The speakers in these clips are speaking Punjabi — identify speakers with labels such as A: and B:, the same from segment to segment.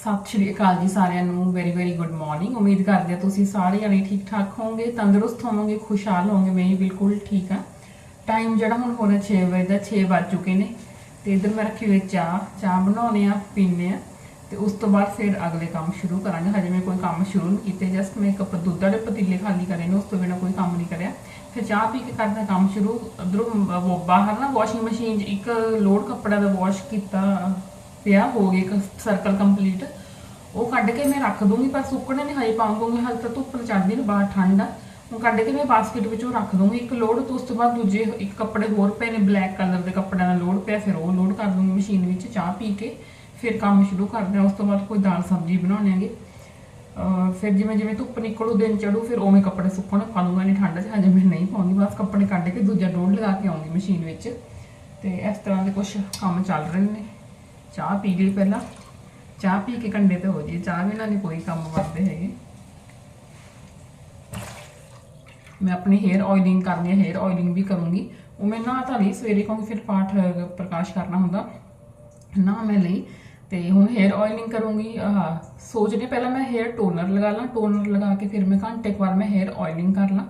A: ਸਤਿ ਸ਼੍ਰੀ ਅਕਾਲ ਜੀ ਸਾਰਿਆਂ ਨੂੰ ਵੈਰੀ ਵੈਰੀ ਗੁੱਡ ਮਾਰਨਿੰਗ ਉਮੀਦ ਕਰਦੇ ਹਾਂ ਤੁਸੀਂ ਸਾਰੇ ਜਣੇ ਠੀਕ ਠਾਕ ਹੋਵੋਗੇ, ਤੰਦਰੁਸਤ ਹੋਵੋਗੇ, ਖੁਸ਼ਹਾਲ ਹੋਵੋਗੇ। ਮੈਂ ਬਿਲਕੁਲ ਠੀਕ ਆ ਟਾਈਮ ਜਿਹੜਾ ਹੁਣ ਹੋ ਰਿਹਾ 6 ਵਜੇ ਦਾ 6 ਵੱਜ ਚੁੱਕੇ ਨੇ। ਤੇ ਇਧਰ ਮੈਂ ਰੱਖੀ ਹੋਈ ਚਾਹ ਚਾਹ ਬਣਾਉਣੇ ਆ ਪੀਣੇ ਆ ਤੇ ਉਸ ਤੋਂ ਬਾਅਦ ਫਿਰ ਅਗਲੇ ਕੰਮ ਸ਼ੁਰੂ ਕਰਾਂਗੇ। ਹਜੇ ਮੈਂ ਕੋਈ ਕੰਮ ਸ਼ੁਰੂ ਨਹੀਂ ਕੀਤੇ ਜਸਟ ਮੈਂ ਇੱਕ ਦੁੱਧ ਵਾਲੇ ਪਤੀਲੇ ਖਾਲੀ ਕਰੇ ਨੇ, ਉਸ ਤੋਂ ਬਿਨਾਂ ਕੋਈ ਕੰਮ ਨਹੀਂ ਕਰਿਆ। ਫਿਰ ਚਾਹ ਪੀ ਕੇ ਕਰਦਾ ਕੰਮ ਸ਼ੁਰੂ। ਉਧਰੋਂ ਬਾਹਰ ਨਾ ਵਾਸ਼ਿੰਗ ਮਸ਼ੀਨ 'ਚ ਇੱਕ ਲੋਡ ਕੱਪੜਾ ਦਾ ਵਾਸ਼ ਕੀਤਾ। ਪਿਆ, ਹੋ ਗਏ ਇੱਕ ਸਰਕਲ ਕੰਪਲੀਟ ਉਹ ਕੱਢ ਕੇ ਮੈਂ ਰੱਖ ਦੂੰਗੀ, ਪਰ ਸੁੱਕਣੇ ਨਹੀਂ ਹਜੇ ਪਾਉਂਗੀ ਹਾਲੇ ਤਾਂ ਧੁੱਪ ਚੜ੍ਹਦੀ ਨੇ, ਬਾਹਰ ਠੰਡ ਆ। ਉਹ ਕੱਢ ਕੇ ਮੈਂ ਬਾਸਕਟ ਵਿੱਚੋਂ ਰੱਖ ਦੂੰਗੀ। ਇੱਕ ਲੋਡ ਤੋਂ ਉਸ ਤੋਂ ਬਾਅਦ ਦੂਜੇ ਇੱਕ ਕੱਪੜੇ ਹੋਰ ਪਏ ਨੇ ਬਲੈਕ ਕਲਰ ਦੇ ਕੱਪੜਿਆਂ ਦਾ ਲੋਡ ਪਿਆ, ਫਿਰ ਉਹ ਲੋਡ ਕਰ ਦੂੰਗੀ ਮਸ਼ੀਨ ਵਿੱਚ ਚਾਹ ਪੀ ਕੇ, ਫਿਰ ਕੰਮ ਸ਼ੁਰੂ ਕਰਦੇ ਹਾਂ। ਉਸ ਤੋਂ ਬਾਅਦ ਕੋਈ ਦਾਲ ਸਬਜ਼ੀ ਬਣਾਉਣੀ ਹੈਗੀ। ਫਿਰ ਜਿਵੇਂ ਜਿਵੇਂ ਧੁੱਪ ਨਿਕਲੂ, ਦਿਨ ਚੜੂ, ਫਿਰ ਉਵੇਂ ਕੱਪੜੇ ਸੁੱਕਣ ਪਾ ਲੂੰਗਾ ਨਹੀਂ ਠੰਡ 'ਚ ਹਜੇ ਮੈਂ ਨਹੀਂ ਪਾਉਂਦੀ, ਬਸ ਕੱਪੜੇ ਕੱਢ ਕੇ ਦੂਜਾ ਲੋਡ ਲਗਾ ਕੇ ਆਉਂਗੀ ਮਸ਼ੀਨ ਵਿੱਚ। ਤੇ ਇਸ ਤਰ੍ਹਾਂ ਦੇ ਕੁਝ ਕੰਮ ਚੱਲ ਰਹੇ ਨੇ। ਚਾਹ ਪੀ ਲਈ ਪਹਿਲਾਂ। ਚਾਹ ਪੀ ਕੇ ਕੰਡੇ ਤੇ ਹੋ ਜੀ ਚਾਹ ਬਿਨਾਂ ਨਹੀਂ ਕੋਈ ਕੰਮ ਕਰਦੇ ਹੈਗੇ। ਮੈਂ ਆਪਣੀ ਹੇਅਰ ਆਇਲਿੰਗ ਕਰਨੀ ਹੈ ਹੇਅਰ ਆਇਲਿੰਗ ਵੀ ਕਰੂੰਗੀ। ਉਹ ਮੈਂ ਨਾ ਤਾਂ ਲਈ ਸਵੇਰੇ ਕਿਉਂਕਿ ਫਿਰ ਪਾਠ, ਪ੍ਰਕਾਸ਼ ਕਰਨਾ ਹੁੰਦਾ। ਨਾ ਮੈਂ ਲਈ ਤੇ ਹੁਣ ਹੇਅਰ ਆਇਲਿੰਗ ਕਰੂੰਗੀ। ਸੋਚਦੇ ਪਹਿਲਾਂ ਮੈਂ ਹੇਅਰ ਟੋਨਰ ਲਗਾ ਲਾਂ। ਟੋਨਰ ਲਗਾ ਕੇ ਫਿਰ ਮੈਂ ਘੰਟੇ ਕੁ ਵਾਰ ਮੈਂ ਹੇਅਰ ਆਇਲਿੰਗ ਕਰ ਲਾਂ।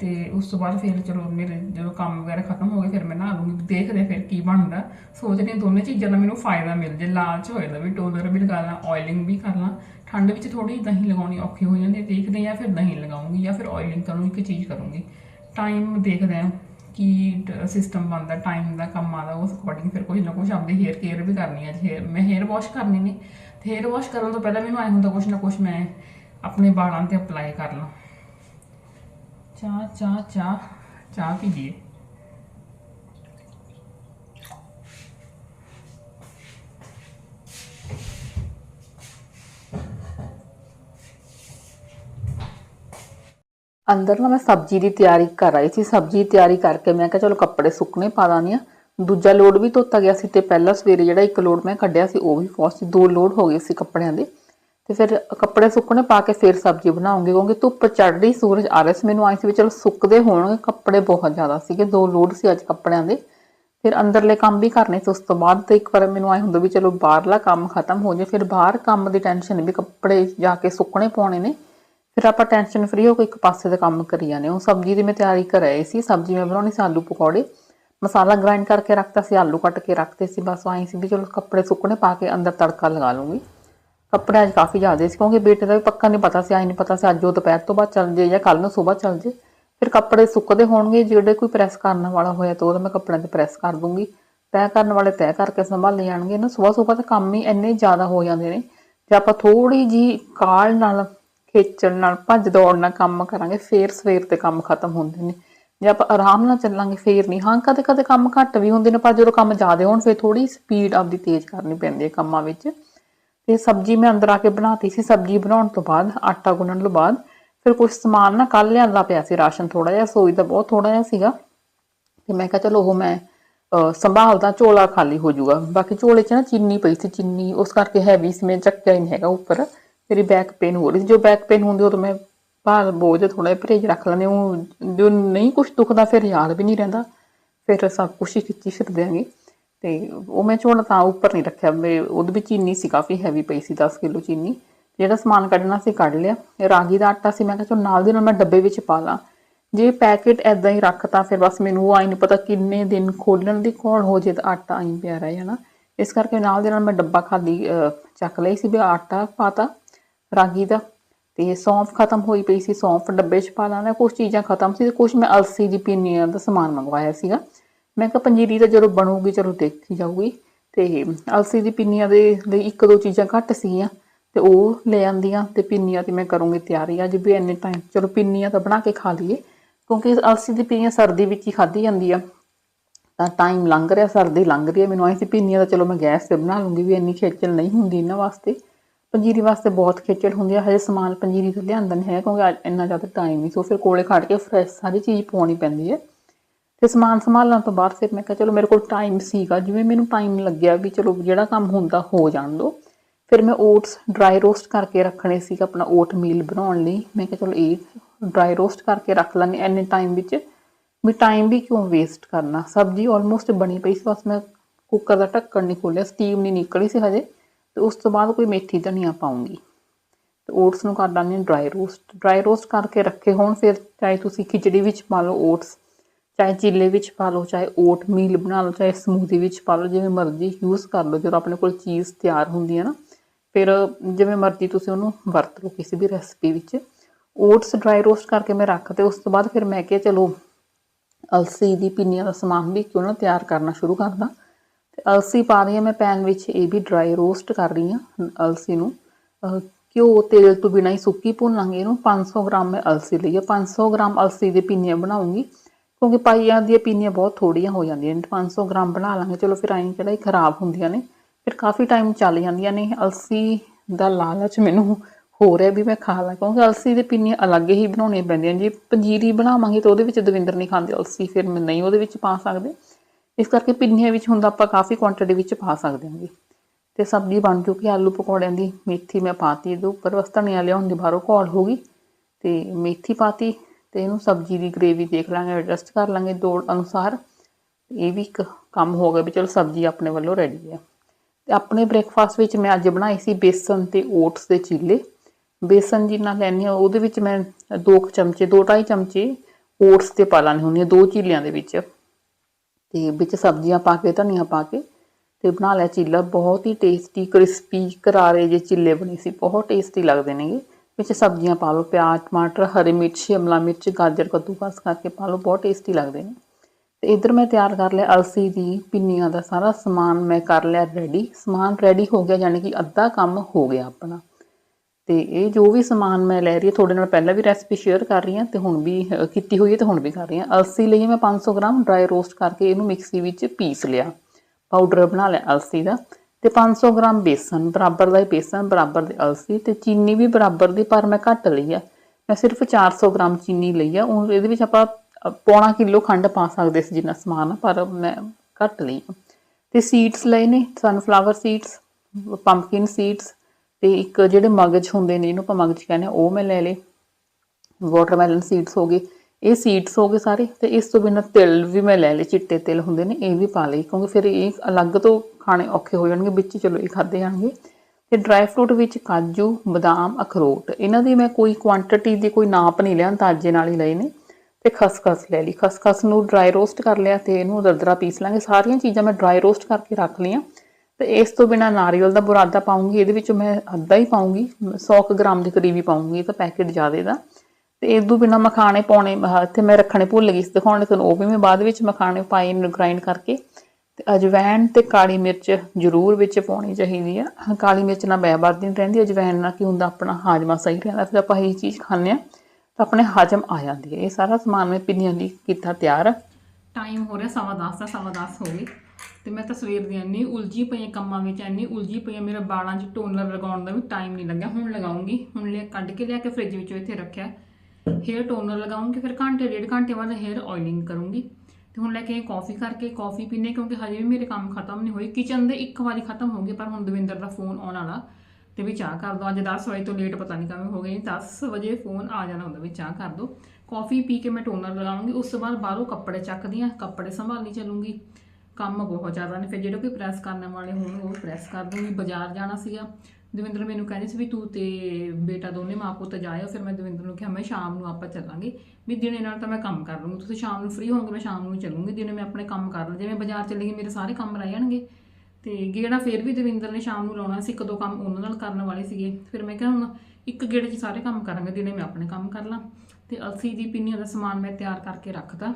A: ਤੇ ਉਸ ਤੋਂ ਬਾਅਦ ਫਿਰ ਚਲੋ ਮੇਰੇ ਜਦੋਂ ਕੰਮ ਵਗੈਰਾ ਖਤਮ ਹੋ ਗਏ, ਫਿਰ ਮੈਂ ਨਹਾ ਲੂੰਗੀ, ਦੇਖਦੇ ਫਿਰ ਕੀ ਬਣਦਾ। ਸੋਚਦੇ ਹਾਂ ਦੋਨੇ ਚੀਜ਼ਾਂ ਦਾ ਮੈਨੂੰ ਫਾਇਦਾ ਮਿਲ ਜੇ, ਲਾਲਚ ਹੋਏ ਦਾ ਵੀ ਟੋਨਰ ਵੀ ਲਗਾ ਲਾਂ ਆਇਲਿੰਗ ਵੀ ਕਰ ਲਾਂ। ਠੰਡ ਵਿੱਚ ਥੋੜੀ ਦਹੀਂ ਲਗਾਉਣੀ ਔਖੀ ਹੋ ਜਾਂਦੀ ਦੇਖਦੇ ਜਾਂ ਫਿਰ ਦਹੀਂ ਲਗਾਉਂਗੀ ਜਾਂ ਫਿਰ ਆਇਲਿੰਗ ਕਰੂੰਗੀ ਇੱਕ ਚੀਜ਼ ਕਰੂੰਗੀ। ਟਾਈਮ ਦੇਖਦੇ ਹਾਂ ਕੀ ਸਿਸਟਮ ਬਣਦਾ ਟਾਈਮ ਦਾ ਕੰਮ ਆਦਾ, ਉਸ ਅਕੋਰਡਿੰਗ ਫਿਰ ਕੁਝ ਨਾ ਕੁਝ ਆਪਦੇ ਹੇਅਰ ਕੇਅਰ ਵੀ ਕਰਨੀ ਹੈ। ਹੇਅਰ ਮੈਂ ਹੇਅਰ ਵਾਸ਼ ਕਰਨੀ ਨੇ। ਤੇ ਹੇਅਰ ਵਾਸ਼ ਕਰਨ ਤੋਂ ਪਹਿਲਾਂ ਮੈਨੂੰ ਆਏ ਹੁੰਦਾ ਕੁਝ ਨਾ ਕੁਝ ਮੈਂ ਆਪਣੇ ਵਾਲਾਂ ਤੇ ਅਪਲਾਈ ਕਰ ਲਾਂ। ਚਾਹ ਚਾਹ ਚਾਹ ਚਾਹ ਪੀਈਏ
B: ਅੰਦਰ ਨਾ ਮੈਂ ਸਬਜ਼ੀ ਦੀ ਤਿਆਰੀ ਕਰ ਰਹੀ ਸੀ। ਸਬਜ਼ੀ ਦੀ ਤਿਆਰੀ ਕਰਕੇ ਮੈਂ ਕਿਹਾ, ਚਲੋ ਕੱਪੜੇ ਸੁੱਕਣੇ ਪਾ ਦਾਨੀ ਆ ਦੂਜਾ ਲੋਡ ਵੀ ਧੋਤਾ ਗਿਆ ਸੀ ਤੇ ਪਹਿਲਾਂ ਸਵੇਰੇ ਜਿਹੜਾ ਇੱਕ ਲੋਡ ਮੈਂ ਕੱਢਿਆ ਸੀ, ਉਹ ਵੀ ਫਾਸਟ ਸੀ। ਦੋ ਲੋਡ ਹੋ ਗਏ ਸੀ ਕੱਪੜਿਆਂ ਦੇ। ਤੇ ਫਿਰ ਕੱਪੜੇ ਸੁੱਕਣੇ ਪਾ ਕੇ ਫਿਰ ਸਬਜ਼ੀ ਬਣਾਉਂਗੀ, ਕਿਉਂਕਿ ਧੁੱਪ ਚੜ ਰਹੀ ਸੂਰਜ ਆ ਰਿਹਾ ਸੀ, ਮੈਨੂੰ ਆਈ ਸੀ ਵੀ ਚਲੋ ਸੁੱਕਦੇ ਹੋਣਗੇ, ਕੱਪੜੇ ਬਹੁਤ ਜ਼ਿਆਦਾ ਸੀਗੇ, ਦੋ ਲੋਡ ਸੀ ਅੱਜ ਕੱਪੜਿਆਂ ਦੇ। ਫਿਰ ਅੰਦਰਲੇ ਕੰਮ ਵੀ ਕਰਨੇ ਸੀ, ਉਸ ਤੋਂ ਬਾਅਦ ਤੇ ਇੱਕ ਵਾਰ ਮੈਨੂੰ ਆਏ ਹੁੰਦਾ ਵੀ ਚਲੋ ਬਾਹਰਲਾ ਕੰਮ ਖਤਮ ਹੋ ਜਾਏ ਫਿਰ ਬਾਹਰ ਕੰਮ ਦੀ ਟੈਨਸ਼ਨ ਵੀ ਕੱਪੜੇ ਜਾ ਕੇ ਸੁੱਕਣੇ ਪਾਉਣੇ ਨੇ। ਫਿਰ ਆਪਾਂ ਟੈਨਸ਼ਨ ਫਰੀ ਹੋ ਕੇ ਇੱਕ ਪਾਸੇ ਦਾ ਕੰਮ ਕਰੀ ਜਾਂਦੇ ਹਾਂ ਉਹ ਸਬਜ਼ੀ ਦੀ ਮੈਂ ਤਿਆਰੀ ਕਰ ਰਹੀ ਸੀ, ਸਬਜ਼ੀ ਮੈਂ ਬਣਾਉਣੀ ਸੀ ਆਲੂ ਪਕੌੜੇ। ਮਸਾਲਾ ਗ੍ਰਾਈਂਡ ਕਰਕੇ ਰੱਖਤਾ ਸੀ, ਆਲੂ ਕੱਟ ਕੇ ਰੱਖਤੇ ਸੀ, ਬਸ ਆਈ ਸੀ ਵੀ ਚਲੋ ਕੱਪੜੇ ਸੁੱਕਣੇ ਪਾ ਕੇ ਅੰਦਰ ਤੜਕਾ ਲਗਾ ਲੂੰਗੀ ਕੱਪੜਿਆਂ 'ਚ ਕਾਫੀ ਜ਼ਿਆਦਾ ਸੀ, ਕਿਉਂਕਿ ਬੇਟੇ ਦਾ ਵੀ ਪੱਕਾ ਨਹੀਂ ਪਤਾ ਸੀ ਆਈ ਨਹੀਂ ਪਤਾ ਸੀ, ਅੱਜ ਉਹ ਦੁਪਹਿਰ ਤੋਂ ਬਾਅਦ ਚੱਲ ਜੇ ਜਾਂ ਕੱਲ ਨੂੰ ਸਵੇਰ ਚੱਲ ਜੇ। ਫਿਰ ਕੱਪੜੇ ਸੁੱਕਦੇ ਹੋਣਗੇ, ਜਿਹੜੇ ਕੋਈ ਪ੍ਰੈਸ ਕਰਨ ਵਾਲਾ ਹੋਇਆ ਤਾਂ ਉਹਦਾ ਮੈਂ ਕੱਪੜਿਆਂ ਤੇ ਪ੍ਰੈਸ ਕਰ ਦੂੰਗੀ। ਤੈਅ ਕਰਨ ਵਾਲੇ ਤੈਅ ਕਰਕੇ ਸੰਭਾਲੇ ਜਾਣਗੇ। ਨਾ ਸਵੇਰ ਸਵੇਰ ਤਾਂ ਕੰਮ ਹੀ ਇੰਨੇ ਜ਼ਿਆਦਾ ਹੋ ਜਾਂਦੇ ਨੇ, ਜੇ ਆਪਾਂ ਥੋੜੀ ਜੀ ਕਾਲ ਨਾਲ ਖੇਚਣ ਨਾਲ, ਭੱਜ ਦੌੜ ਨਾਲ ਕੰਮ ਕਰਾਂਗੇ, ਫੇਰ ਸਵੇਰ ਤੇ ਕੰਮ ਖਤਮ ਹੁੰਦੇ ਨੇ। ਜੇ ਆਪਾਂ ਆਰਾਮ ਨਾਲ ਚੱਲਾਂਗੇ, ਫੇਰ ਨਹੀਂ। ਹਾਂ ਕਦੇ ਕਦੇ ਕੰਮ ਘੱਟ ਵੀ ਹੁੰਦੇ ਨੇ, ਪਰ ਜਦੋਂ ਕੰਮ ਜ਼ਿਆਦਾ ਹੋਣ, ਫੇਰ ਥੋੜੀ ਸਪੀਡ ਆਪਦੀ ਤੇਜ਼ ਕਰਨੀ ਪੈਂਦੀ ਹੈ ਕੰਮਾਂ ਵਿੱਚ। ਤੇ ਸਬਜ਼ੀ ਮੈਂ ਅੰਦਰ ਆ ਕੇ ਬਣਾਤੀ ਸੀ, ਸਬਜ਼ੀ ਬਣਾਉਣ ਤੋਂ ਬਾਅਦ, ਆਟਾ ਗੁੰਨਣ ਤੋਂ ਬਾਅਦ, ਫਿਰ ਕੁਝ ਸਮਾਨ ਨਾ ਕੱਲ ਲਿਆਂਦਾ ਪਿਆ ਸੀ ਰਾਸ਼ਨ ਥੋੜਾ ਜਿਹਾ ਸੋਈ ਦਾ ਬਹੁਤ ਥੋੜਾ ਜਿਹਾ ਸੀਗਾ। ਤੇ ਮੈਂ ਕਿਹਾ ਚਲੋ ਉਹ ਮੈਂ ਸੰਭਾਲਦਾ ਝੋਲਾ ਖਾਲੀ ਹੋ ਜਾਊਗਾ। ਬਾਕੀ ਝੋਲੇ 'ਚ ਨਾ ਚੀਨੀ ਪਈ ਸੀ, ਚੀਨੀ ਉਸ ਕਰਕੇ ਹੈਵੀ ਸੀ, ਮੈਂ ਚੱਕਿਆ ਹੀ ਨਹੀਂ ਹੈਗਾ ਉੱਪਰ। ਮੇਰੀ ਬੈਕ ਪੇਨ ਹੋ ਰਹੀ ਸੀ। ਜੋ ਬੈਕ ਪੇਨ ਹੁੰਦੀ ਉਹ ਤਾਂ ਮੈਂ ਭਾਰ ਬੋਝ ਥੋੜਾ ਜਿਹਾ ਪਰਹੇਜ ਰੱਖ ਲੈਂਦੇ ਉਹ, ਜੋ ਨਹੀਂ ਕੁਝ ਦੁਖਦਾ, ਫਿਰ ਯਾਦ ਵੀ ਨਹੀਂ ਰਹਿੰਦਾ। ਫਿਰ ਸਭ ਕੁਛ ਹੀ ਖਿੱਚੀ ਛੱਡ ਆਂਗੇ ਤੇ ਉਹ ਮੈਂ ਝੋਲਾ ਤਾਂ ਉੱਪਰ ਨਹੀਂ ਰੱਖਿਆ ਮੈਂ ਉਹਦੇ ਵਿੱਚ ਚੀਨੀ ਸੀ ਕਾਫੀ ਹੈਵੀ ਪਈ ਸੀ 10 ਕਿਲੋ ਚੀਨੀ ਜਿਹੜਾ ਸਮਾਨ ਕੱਢਣਾ ਸੀ ਕੱਢ ਲਿਆ। ਇਹ ਰਾਗੀ ਦਾ ਆਟਾ ਸੀ, ਮੈਂ ਕਿਹਾ ਚਲ ਨਾਲ ਦੀ ਨਾਲ ਮੈਂ ਡੱਬੇ ਵਿੱਚ ਪਾ ਲਾਂ। ਜੇ ਪੈਕੇਟ ਐਦਾਂ ਹੀ ਰੱਖਤਾ ਫਿਰ ਬਸ ਮੈਨੂੰ ਉਹ ਆਈ ਨਹੀਂ ਪਤਾ ਕਿੰਨੇ ਦਿਨ ਖੋਲਣ ਦੀ ਕੋਲ ਹੋ ਜੇ ਤਾਂ ਆਟਾ ਆਈ ਪਿਆ ਰਹੇ, ਹਨਾ। ਇਸ ਕਰਕੇ ਨਾਲ ਦੇ ਨਾਲ ਮੈਂ ਡੱਬਾ ਖਾਲੀ ਚੱਕ ਲਈ ਸੀ ਵੀ ਆਟਾ ਪਾਤਾ ਰਾਗੀ ਦਾ। ਤੇ ਸੌਂਫ ਖਤਮ ਹੋਈ ਪਈ ਸੀ, ਸੌਂਫ ਡੱਬੇ 'ਚ ਪਾ ਲਾਣਾ ਕੁਝ ਚੀਜ਼ਾਂ ਖਤਮ ਸੀ ਤੇ ਕੁਝ ਮੈਂ ਅਲਸੀ ਦੀ ਪਿੰਨੀਆਂ ਦਾ ਸਮਾਨ ਮੰਗਵਾਇਆ ਸੀਗਾ। ਮੈਂ ਕਿਹਾ ਪੰਜੀਰੀ ਤਾਂ ਜਦੋਂ ਬਣੂਗੀ, ਚਲੋ ਦੇਖੀ ਜਾਊਗੀ। ਤੇ ਅਲਸੀ ਦੀ ਪਿੰਨੀਆਂ ਦੇ ਲਈ ਇੱਕ ਦੋ ਚੀਜ਼ਾਂ ਘੱਟ ਸੀਗੀਆਂ, ਤੇ ਉਹ ਲੈ ਆਂਦੀਆਂ, ਤੇ ਪਿੰਨੀਆਂ ਤੇ ਮੈਂ ਕਰੂੰਗੀ ਤਿਆਰੀ। ਅੱਜ ਵੀ ਇੰਨੇ ਟਾਈਮ ਚਲੋ ਪਿੰਨੀਆਂ ਤਾਂ ਬਣਾ ਕੇ ਖਾ ਲਈਏ, ਕਿਉਂਕਿ ਅਲਸੀ ਦੀ ਪਿੰਨੀਆਂ ਸਰਦੀ ਵਿੱਚ ਹੀ ਖਾਧੀ ਜਾਂਦੀ ਆ ਤਾਂ ਟਾਈਮ ਲੰਘ ਰਿਹਾ, ਸਰਦੀ ਲੰਘ ਰਹੀ ਹੈ, ਮੈਨੂੰ ਐਂ ਸੀ ਪਿੰਨੀਆਂ ਤਾਂ ਚਲੋ ਮੈਂ ਗੈਸ ਤੇ ਬਣਾ ਲੂੰਗੀ, ਵੀ ਇੰਨੀ ਖੇਚਲ ਨਹੀਂ ਹੁੰਦੀ ਇਹਨਾਂ ਵਾਸਤੇ। ਪੰਜੀਰੀ ਵਾਸਤੇ ਬਹੁਤ ਖੇਚਲ ਹੁੰਦੀ ਹੈ ਹਜੇ ਸਮਾਨ ਪੰਜੀਰੀ ਤੋਂ ਲਿਆਂਦਾ ਨਹੀਂ ਹੈ ਕਿਉਂਕਿ ਅੱਜ ਇੰਨਾ ਜ਼ਿਆਦਾ ਟਾਈਮ ਨਹੀਂ ਸੋ ਫਿਰ ਕੋਲੇ ਖੜ ਕੇ ਫਰੈਸ਼ ਸਾਰੀ ਚੀਜ਼ ਪਾਉਣੀ ਪੈਂਦੀ ਹੈ। ਤੇ ਸਮਾਨ ਸੰਭਾਲਣ ਤੋਂ ਬਾਅਦ ਫਿਰ ਮੈਂ ਕਿਹਾ, ਚਲੋ ਮੇਰੇ ਕੋਲ ਟਾਈਮ ਸੀਗਾ, ਜਿਵੇਂ ਮੈਨੂੰ ਟਾਈਮ ਲੱਗਿਆ ਵੀ ਚਲੋ ਜਿਹੜਾ ਕੰਮ ਹੁੰਦਾ ਹੋ ਜਾਣ ਦੋ। ਫਿਰ ਮੈਂ ਓਟਸ ਡਰਾਈ ਰੋਸਟ ਕਰਕੇ ਰੱਖਣੇ ਸੀਗਾ, ਆਪਣਾ ਓਟ ਮੀਲ ਬਣਾਉਣ ਲਈ। ਮੈਂ ਕਿਹਾ, ਚਲੋ ਇਹ ਡਰਾਈ ਰੋਸਟ ਕਰਕੇ ਰੱਖ ਲੈਣੇ ਐਨੇ ਟਾਈਮ ਵਿੱਚ, ਵੀ ਟਾਈਮ ਵੀ ਕਿਉਂ ਵੇਸਟ ਕਰਨਾ? ਸਬਜ਼ੀ ਆਲਮੋਸਟ ਬਣੀ ਪਈ ਸੀ, ਬਸ ਮੈਂ ਕੁੱਕਰ ਦਾ ਢੱਕਣ ਨਹੀਂ ਖੋਲਿਆ ਸਟੀਮ ਨਹੀਂ ਨਿਕਲੀ ਸੀ ਹਜੇ, ਤੇ ਉਸ ਤੋਂ ਬਾਅਦ ਕੋਈ ਮੇਥੀ ਧਨੀਆ ਪਾਉਂਗੀ। ਤੇ ਓਟਸ ਨੂੰ ਕਰ ਦਾਂਗੇ ਡਰਾਈ ਰੋਸਟ ਡਰਾਈ ਰੋਸਟ ਕਰਕੇ ਰੱਖੇ ਹੋਣ, ਫਿਰ ਚਾਹੇ ਤੁਸੀਂ ਖਿਚੜੀ ਵਿੱਚ ਪਾ ਲਓ ਓਟਸ ਚਾਹੇ ਚੀਲੇ ਵਿੱਚ ਪਾ ਲਓ, ਚਾਹੇ ਓਟ ਮੀਲ ਬਣਾ ਲਓ, ਚਾਹੇ ਸਮੂਦੀ ਵਿੱਚ ਪਾ ਲਓ, ਜਿਵੇਂ ਮਰਜ਼ੀ ਯੂਜ਼ ਕਰ ਲਓ, ਜਦੋਂ ਆਪਣੇ ਕੋਲ ਚੀਜ਼ ਤਿਆਰ ਹੁੰਦੀ ਹੈ ਨਾ। ਫਿਰ ਜਿਵੇਂ ਮਰਜ਼ੀ ਤੁਸੀਂ ਉਹਨੂੰ ਵਰਤ ਲਓ ਕਿਸੇ ਵੀ ਰੈਸਪੀ ਵਿੱਚ। ਓਟਸ ਡਰਾਈ ਰੋਸਟ ਕਰਕੇ ਮੈਂ ਰੱਖ ਤੇ ਉਸ ਤੋਂ ਬਾਅਦ ਫਿਰ ਮੈਂ ਕਿਹਾ, ਚਲੋ, ਅਲਸੀ ਦੀ ਪਿੰਨੀਆਂ ਦਾ ਸਮਾਨ ਵੀ ਕਿਉਂ ਨਾ ਤਿਆਰ ਕਰਨਾ ਸ਼ੁਰੂ ਕਰਦਾ ਤੇ ਅਲਸੀ ਪਾ ਰਹੀ ਹਾਂ ਮੈਂ ਪੈਨ ਵਿੱਚ, ਇਹ ਵੀ ਡਰਾਈ ਰੋਸਟ ਕਰ ਰਹੀ ਹਾਂ ਅਲਸੀ ਨੂੰ। ਘਿਓ, ਤੇਲ ਤੋਂ ਬਿਨਾਂ ਹੀ ਸੁੱਕੀ ਭੁੰਨਾਂਗੇ ਇਹਨੂੰ। 500 ਗ੍ਰਾਮ ਮੈਂ ਅਲਸੀ ਲਈ ਹੈ 500 ਗ੍ਰਾਮ ਅਲਸੀ ਦੀ ਪਿੰਨੀਆਂ ਬਣਾਉਂਗੀ। ਕਿਉਂਕਿ ਪਾਈਆਂ ਦੀਆਂ ਪਿੰਨੀਆਂ ਬਹੁਤ ਥੋੜੀਆਂ ਹੋ ਜਾਂਦੀਆਂ ਨੇ 500 ਗ੍ਰਾਮ ਬਣਾ ਲਾਂਗੇ, ਚਲੋ ਫਿਰ ਐਂ ਕਿਹੜਾ ਹੀ ਖਰਾਬ ਹੁੰਦੀਆਂ ਨੇ। ਫਿਰ ਕਾਫੀ ਟਾਈਮ ਚੱਲ ਜਾਂਦੀਆਂ ਨੇ, ਅਲਸੀ ਦਾ ਲਾਲਚ ਮੈਨੂੰ ਹੋ ਰਿਹਾ ਵੀ ਮੈਂ ਖਾ ਲਾਂ, ਕਿਉਂਕਿ ਅਲਸੀ ਦੇ ਪਿੰਨੀਆਂ ਅਲੱਗ ਹੀ ਬਣਾਉਣੀਆਂ ਪੈਂਦੀਆਂ ਜੇ ਪੰਜੀਰੀ ਬਣਾਵਾਂਗੇ ਤਾਂ ਉਹਦੇ ਵਿੱਚ ਦਵਿੰਦਰ ਨਹੀਂ ਖਾਂਦੇ ਅਲਸੀ, ਫਿਰ ਮੈਂ ਨਹੀਂ ਉਹਦੇ ਵਿੱਚ ਪਾ ਸਕਦੇ। ਇਸ ਕਰਕੇ ਪਿੰਨੀਆਂ ਵਿੱਚ ਹੁੰਦਾ ਆਪਾਂ ਕਾਫੀ ਕੁਆਂਟੀਟੀ ਵਿੱਚ ਪਾ ਸਕਦੇ ਹਾਂ ਜੀ। ਤੇ ਸਬਜ਼ੀ ਬਣ ਚੁੱਕੀ ਆਲੂ ਪਕੌੜਿਆਂ ਦੀ, ਮੇਥੀ ਮੈਂ ਪਾਤੀ, ਇਹਦੇ ਉੱਪਰ ਬਸ ਧਨੀਆ ਲਿਆਉਣ ਦੀ ਬਾਹਰੋਂ ਘੋਲ ਹੋ ਗਈ। ਤੇ ਮੇਥੀ ਪਾਤੀ ਤੇ ਇਹਨੂੰ ਸਬਜ਼ੀ ਦੀ ਗ੍ਰੇਵੀ ਦੇਖ ਲਾਂਗੇ ਐਡਜਸਟ ਕਰ ਲਾਂਗੇ ਦੋ ਅਨੁਸਾਰ। ਇਹ ਵੀ ਇੱਕ ਕੰਮ ਹੋ ਗਿਆ ਵੀ ਚਲੋ ਸਬਜ਼ੀ ਆਪਣੇ ਵੱਲੋਂ ਰੈਡੀ ਹੈ ਤੇ ਆਪਣੇ ਬ੍ਰੇਕਫਾਸਟ ਵਿੱਚ ਮੈਂ ਅੱਜ ਬਣਾਈ ਸੀ ਬੇਸਨ ਤੇ ਓਟਸ ਦੇ ਚੀਲੇ। ਬੇਸਨ ਜਿੰਨਾ ਲੈਣੀ ਆ ਉਹਦੇ ਵਿੱਚ ਮੈਂ ਦੋ ਕੁ ਚਮਚੇ, ਦੋ ਢਾਈ ਚਮਚੇ ਓਟਸ ਤੇ ਪਾ ਲਾਣੇ ਹੁੰਦੀਆਂ ਦੋ ਚੀਲਿਆਂ ਦੇ ਵਿੱਚ। ਤੇ ਵਿੱਚ ਸਬਜ਼ੀਆਂ ਪਾ ਕੇ, ਧਨੀਆ ਪਾ ਕੇ ਤੇ ਬਣਾ ਲਿਆ ਚੀਲਾ। ਬਹੁਤ ਹੀ ਟੇਸਟੀ ਕ੍ਰਿਸਪੀ ਕਰਾਰੇ ਜੇ ਚਿੱਲੇ ਬਣੇ ਸੀ, ਬਹੁਤ ਟੇਸਟੀ ਲੱਗਦੇ ਨੇਗੇ। ਵਿੱਚ ਸਬਜ਼ੀਆਂ ਪਾ ਲਓ, ਪਿਆਜ਼, ਟਮਾਟਰ, ਹਰੀ ਮਿਰਚ, ਸ਼ਿਮਲਾ ਮਿਰਚ, ਗਾਜਰ, ਕੱਦੂਕਸ ਕਰਕੇ ਪਾ ਲਓ, ਬਹੁਤ ਟੇਸਟੀ ਲੱਗਦੇ ਨੇ। ਤੇ ਇਧਰ ਮੈਂ ਤਿਆਰ ਕਰ ਲਿਆ ਅਲਸੀ ਦੀ ਪਿੰਨੀਆਂ ਦਾ ਸਾਰਾ ਸਮਾਨ ਮੈਂ ਕਰ ਲਿਆ ਰੈਡੀ ਸਮਾਨ ਰੈਡੀ ਹੋ ਗਿਆ, ਯਾਨੀ ਕਿ ਅੱਧਾ ਕੰਮ ਹੋ ਗਿਆ ਆਪਣਾ। ਤੇ ਇਹ ਜੋ ਵੀ ਸਮਾਨ ਮੈਂ ਲੈ ਰਹੀ ਹਾਂ, ਤੁਹਾਡੇ ਨਾਲ ਪਹਿਲਾਂ ਵੀ ਰੈਸਪੀ ਸ਼ੇਅਰ ਕਰ ਰਹੀ ਹਾਂ ਤੇ ਹੁਣ ਵੀ ਕੀਤੀ ਹੋਈ ਹੈ ਤੇ ਹੁਣ ਵੀ ਕਰ ਰਹੀ ਹਾਂ। ਅਲਸੀ ਲਈ ਮੈਂ 500 ਗ੍ਰਾਮ ਡਰਾਈ ਰੋਸਟ ਕਰਕੇ ਇਹਨੂੰ ਮਿਕਸੀ ਵਿੱਚ ਪੀਸ ਲਿਆ। ਪਾਊਡਰ ਬਣਾ ਲਿਆ ਅਲਸੀ ਦਾ। ਤੇ 500 ਗ੍ਰਾਮ ਬੇਸਨ, ਬਰਾਬਰ ਦਾ ਹੀ ਬੇਸਨ, ਬਰਾਬਰ ਦੀ ਅਲਸੀ ਤੇ ਚੀਨੀ ਵੀ ਬਰਾਬਰ ਦੀ, ਪਰ ਮੈਂ ਘੱਟ ਲਈ ਆ। ਮੈਂ ਸਿਰਫ 400 ਗ੍ਰਾਮ ਚੀਨੀ ਲਈ ਆ। ਉਹ ਇਹਦੇ ਵਿੱਚ ਆਪਾਂ ਪੌਣਾ ਕਿਲੋ ਖੰਡ ਪਾ ਸਕਦੇ ਸੀ ਜਿੰਨਾ ਸਮਾਨ ਪਰ ਮੈਂ ਘੱਟ ਲਈ ਆ। ਤੇ ਸੀਡਸ ਲਏ ਨੇ ਸਨਫਲਾਵਰ ਸੀਡਸ ਪੰਪਕਿਨ ਸੀਡਸ ਤੇ ਇੱਕ ਜਿਹੜੇ ਮਗਜ ਹੁੰਦੇ ਨੇ, ਇਹਨੂੰ ਆਪਾਂ ਮਗਜ ਕਹਿੰਦੇ ਆ, ਉਹ ਮੈਂ ਲੈ ਲਏ। ਵਾਟਰਮੈਲਨ ਸੀਡਸ ਹੋ ਗਏ। ਇਹ ਸੀਡਸ ਹੋ ਗਏ ਸਾਰੇ ਤੇ ਇਸ ਤੋਂ ਬਿਨਾਂ ਤਿਲ ਵੀ ਮੈਂ ਲੈ ਲਏ, ਚਿੱਟੇ ਤਿਲ ਹੁੰਦੇ ਨੇ, ਇਹ ਵੀ ਪਾ ਲਈ ਕਿਉਂਕਿ ਫਿਰ ਇਹ ਅਲੱਗ ਤੋਂ ਖਾਣੇ ਔਖੇ ਹੋ ਜਾਣਗੇ, ਵਿੱਚ ਚਲੋ ਇਹ ਖਾਦੇ ਜਾਣਗੇ। ਤੇ ਡਰਾਈ ਫਰੂਟ ਵਿੱਚ ਕਾਜੂ, ਬਦਾਮ, ਅਖਰੋਟ, ਇਹਨਾਂ ਦੀ ਮੈਂ ਕੋਈ ਕੁਆਂਟੀਟੀ ਦੀ ਕੋਈ ਨਾਪ ਨਹੀਂ ਲਿਆ, ਅੰਦਾਜ਼ੇ ਨਾਲ ਹੀ ਲਏ ਨੇ। ਤੇ ਖਸਖਸ ਲੈ ਲਈ, ਖਸਖਸ ਨੂੰ ਡਰਾਈ ਰੋਸਟ ਕਰ ਲਿਆ ਤੇ ਇਹਨੂੰ ਦਰਦਰਾ ਪੀਸ ਲਾਂਗੇ, ਸਾਰੀਆਂ ਚੀਜ਼ਾਂ ਮੈਂ ਡਰਾਈ ਰੋਸਟ ਕਰਕੇ ਰੱਖ ਲਈਆਂ। ਤੇ ਇਸ ਤੋਂ ਬਿਨਾ ਨਾਰੀਅਲ ਦਾ ਬੁਰਾਦਾ ਪਾਉਂਗੀ, ਇਹਦੇ ਵਿੱਚ ਮੈਂ ਅੱਧਾ ਹੀ ਪਾਉਂਗੀ 100 ਕੁ ਗ੍ਰਾਮ ਦੇ ਕਰੀਬ ਹੀ ਪਾਉਂਗੀ ਤਾਂ ਪੈਕੇਟ ਜ਼ਿਆਦਾ ਦਾ। ਤੇ ਇਸ ਤੋਂ ਬਿਨਾ ਮਖਾਣੇ ਪਾਉਣੇ ਇੱਥੇ ਮੈਂ ਰੱਖਣੇ ਭੁੱਲ ਗਈ ਸੀ ਦਿਖਾਉਣੇ ਤੁਹਾਨੂੰ ਉਹ ਵੀ ਮੈਂ ਬਾਅਦ ਵਿੱਚ ਮਖਾਣੇ ਪਾਏ ਨੂੰ ਗ੍ਰਾਈਂਡ ਕਰਕੇ। ਤੇ ਅਜਵਾਇਣ ਤੇ ਕਾਲੀ ਮਿਰਚ ਜ਼ਰੂਰ ਵਿੱਚ ਪਾਉਣੀ ਚਾਹੀਦੀ ਆ। ਕਾਲੀ ਮਿਰਚ ਨਾਲ ਬੈ ਵਰਦੀ ਨਹੀਂ ਰਹਿੰਦੀ ਅਜਵਾਇਣ ਨਾਲ ਕੀ ਹੁੰਦਾ ਆਪਣਾ ਹਾਜ਼ਮਾ ਸਹੀ ਰਹਿੰਦਾ ਫਿਰ ਆਪਾਂ ਇਹ ਚੀਜ਼ ਖਾਂਦੇ ਆ ਤਾਂ ਆਪਣੇ ਹਾਜ਼ਮ ਆ ਜਾਂਦੀ ਹੈ ਇਹ ਸਾਰਾ ਸਮਾਨ ਮੈਂ ਪਿੰਨੀਆਂ ਲਈ ਕੀਤਾ ਤਿਆਰ।
A: ਟਾਈਮ ਹੋ ਰਿਹਾ ਸਵਾ ਦਸ ਦਾ ਸਵਾ ਦਸ ਹੋ ਗਈ ਤੇ ਮੈਂ ਤਾਂ ਸਵੇਰ ਦੀ ਇੰਨੀ ਉਲਝੀ ਪਈ ਕੰਮਾਂ ਵਿੱਚ ਇੰਨੀ ਉਲਝੀ ਪਈ ਹਾਂ, ਮੇਰੇ ਬਾਲਾਂ 'ਚ ਟੋਨਰ ਲਗਾਉਣ ਦਾ ਵੀ ਟਾਈਮ ਨਹੀਂ ਲੱਗਿਆ। ਹੁਣ ਲਗਾਉਂਗੀ ਹੁਣ ਲਿਆ ਕੱਢ ਕੇ ਲਿਆ ਕੇ ਫ੍ਰਿਜ ਵਿੱਚੋਂ ਇੱਥੇ ਰੱਖਿਆ। ਹੇਅਰ ਟੋਨਰ ਲਗਾਉਂਗੀ, ਫਿਰ ਘੰਟੇ, ਡੇਢ ਘੰਟੇ ਬਾਅਦ ਹੇਅਰ ਆਇਲਿੰਗ ਕਰੂੰਗੀ। ਤੇ ਹੁਣ ਲੈ ਕੇ ਕਾਫੀ ਕਰਕੇ ਕਾਫੀ ਪੀਨੇ, ਕਿਉਂਕਿ ਹਜੇ ਵੀ ਮੇਰੇ ਕੰਮ ਖਤਮ ਨਹੀਂ ਹੋਏ। ਕਿਚਨ ਦੇ ਇੱਕ ਵਾਰੀ ਖਤਮ ਹੋ ਗਏ, ਪਰ ਹੁਣ ਦਵਿੰਦਰ ਦਾ ਫੋਨ ਆਉਣ ਵਾਲਾ ਤੇ ਵੀ ਚਾਹ ਕਰ ਦੋ। ਅੱਜ 10 ਵਜੇ ਤੋਂ ਲੇਟ ਪਤਾ ਨਹੀਂ ਕਵੇਂ ਹੋ ਗਏ 10 ਵਜੇ ਫੋਨ ਆ ਜਾਣਾ ਹੁੰਦਾ ਵੀ ਚਾਹ ਕਰ ਦੋ। ਕਾਫੀ ਪੀ ਕੇ ਮੈਂ ਟੋਨਰ ਲਗਾਉਂਗੀ। ਉਸ ਤੋਂ ਬਾਅਦ ਬਾਹਰੋਂ ਕੱਪੜੇ ਚੱਕਦੀ ਆ ਕੱਪੜੇ ਸੰਭਾਲਣੀ ਚੱਲੂੰਗੀ। ਕੰਮ ਬਹੁਤ ਜ਼ਿਆਦਾ ਨੇ। ਫਿਰ ਜਿਹੜੇ ਕੋਈ ਪ੍ਰੈਸ ਕਰਨ ਵਾਲੇ ਹੋਣ ਉਹ ਪ੍ਰੈਸ ਕਰ ਦੂੰਗੀ। ਬਾਜ਼ਾਰ ਜਾਣਾ ਸੀਗਾ। ਦਵਿੰਦਰ ਮੈਨੂੰ ਕਹਿੰਦੇ ਸੀ ਵੀ ਤੂੰ ਤੇ ਬੇਟਾ ਦੋਨੇ ਮਾਂ ਪੁੱਤ ਜਾਇਓ ਫਿਰ ਮੈਂ ਦਵਿੰਦਰ ਨੂੰ ਕਿਹਾ, ਮੈਂ ਸ਼ਾਮ ਨੂੰ ਆਪਾਂ ਚੱਲਾਂਗੇ। ਵੀ ਦਿਨੇ ਨਾਲ ਤਾਂ ਮੈਂ ਕੰਮ ਕਰ ਲੂੰਗੀ, ਤੁਸੀਂ ਸ਼ਾਮ ਨੂੰ ਫ੍ਰੀ ਹੋਵੋਗੇ, ਮੈਂ ਸ਼ਾਮ ਨੂੰ ਚੱਲੂੰਗੀ, ਦਿਨੇ ਮੈਂ ਆਪਣੇ ਕੰਮ ਕਰ ਲਾਂ, ਜਿਵੇਂ ਬਾਜ਼ਾਰ ਚੱਲੇਗੀ ਮੇਰੇ ਸਾਰੇ ਕੰਮ ਰਹਿ ਜਾਣਗੇ। ਤੇ ਗੇੜਾ ਫਿਰ ਵੀ ਦਵਿੰਦਰ ਨੇ ਸ਼ਾਮ ਨੂੰ ਲਾਉਣਾ ਸੀ, ਇੱਕ ਦੋ ਕੰਮ ਉਹਨਾਂ ਨਾਲ ਕਰਨ ਵਾਲੇ ਸੀਗੇ। ਫਿਰ ਮੈਂ ਕਿਹਾ, ਹੁਣ ਇੱਕ ਗੇੜੇ 'ਚ ਸਾਰੇ ਕੰਮ ਕਰਾਂਗੇ, ਦਿਨੇ ਮੈਂ ਆਪਣੇ ਕੰਮ ਕਰ ਲਾਂ। ਤੇ ਅਲਸੀ ਦੀ ਪਿੰਨੀਆਂ ਦਾ ਸਮਾਨ ਮੈਂ ਤਿਆਰ ਕਰਕੇ ਰੱਖਦਾ